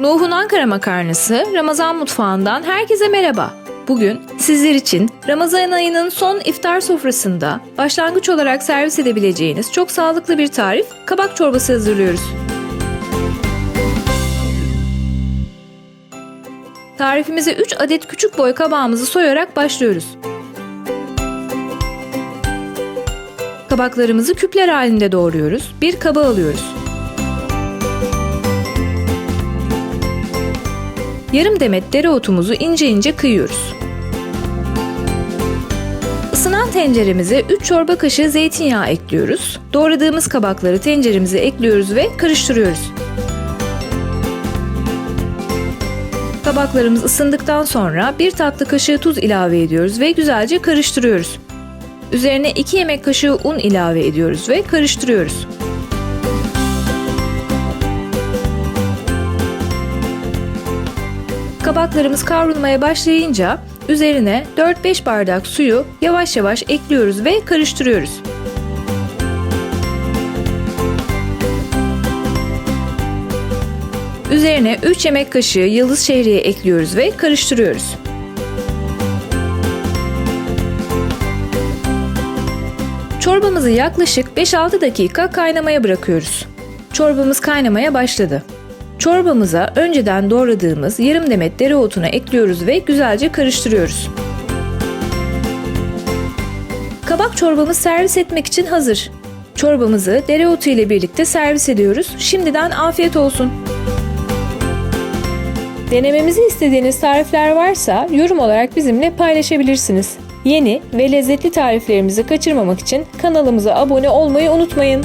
Nuh'un Ankara makarnası Ramazan mutfağından herkese merhaba. Bugün sizler için Ramazan ayının son iftar sofrasında başlangıç olarak servis edebileceğiniz çok sağlıklı bir tarif kabak çorbası hazırlıyoruz. Tarifimize 3 adet küçük boy kabağımızı soyarak başlıyoruz. Kabaklarımızı küpler halinde doğruyoruz. Bir kaba alıyoruz. Yarım demet dereotumuzu ince ince kıyıyoruz. Isınan tenceremize 3 çorba kaşığı zeytinyağı ekliyoruz. Doğradığımız kabakları tenceremize ekliyoruz ve karıştırıyoruz. Kabaklarımız ısındıktan sonra 1 tatlı kaşığı tuz ilave ediyoruz ve güzelce karıştırıyoruz. Üzerine 2 yemek kaşığı un ilave ediyoruz ve karıştırıyoruz. Kabaklarımız kavrulmaya başlayınca üzerine 4-5 bardak suyu yavaş yavaş ekliyoruz ve karıştırıyoruz. Üzerine 3 yemek kaşığı yıldız şehriye ekliyoruz ve karıştırıyoruz. Çorbamızı yaklaşık 5-6 dakika kaynamaya bırakıyoruz. Çorbamız kaynamaya başladı. Çorbamıza önceden doğradığımız yarım demet dereotunu ekliyoruz ve güzelce karıştırıyoruz. Kabak çorbamız servis etmek için hazır. Çorbamızı dereotu ile birlikte servis ediyoruz. Şimdiden afiyet olsun. Denememizi istediğiniz tarifler varsa yorum olarak bizimle paylaşabilirsiniz. Yeni ve lezzetli tariflerimizi kaçırmamak için kanalımıza abone olmayı unutmayın.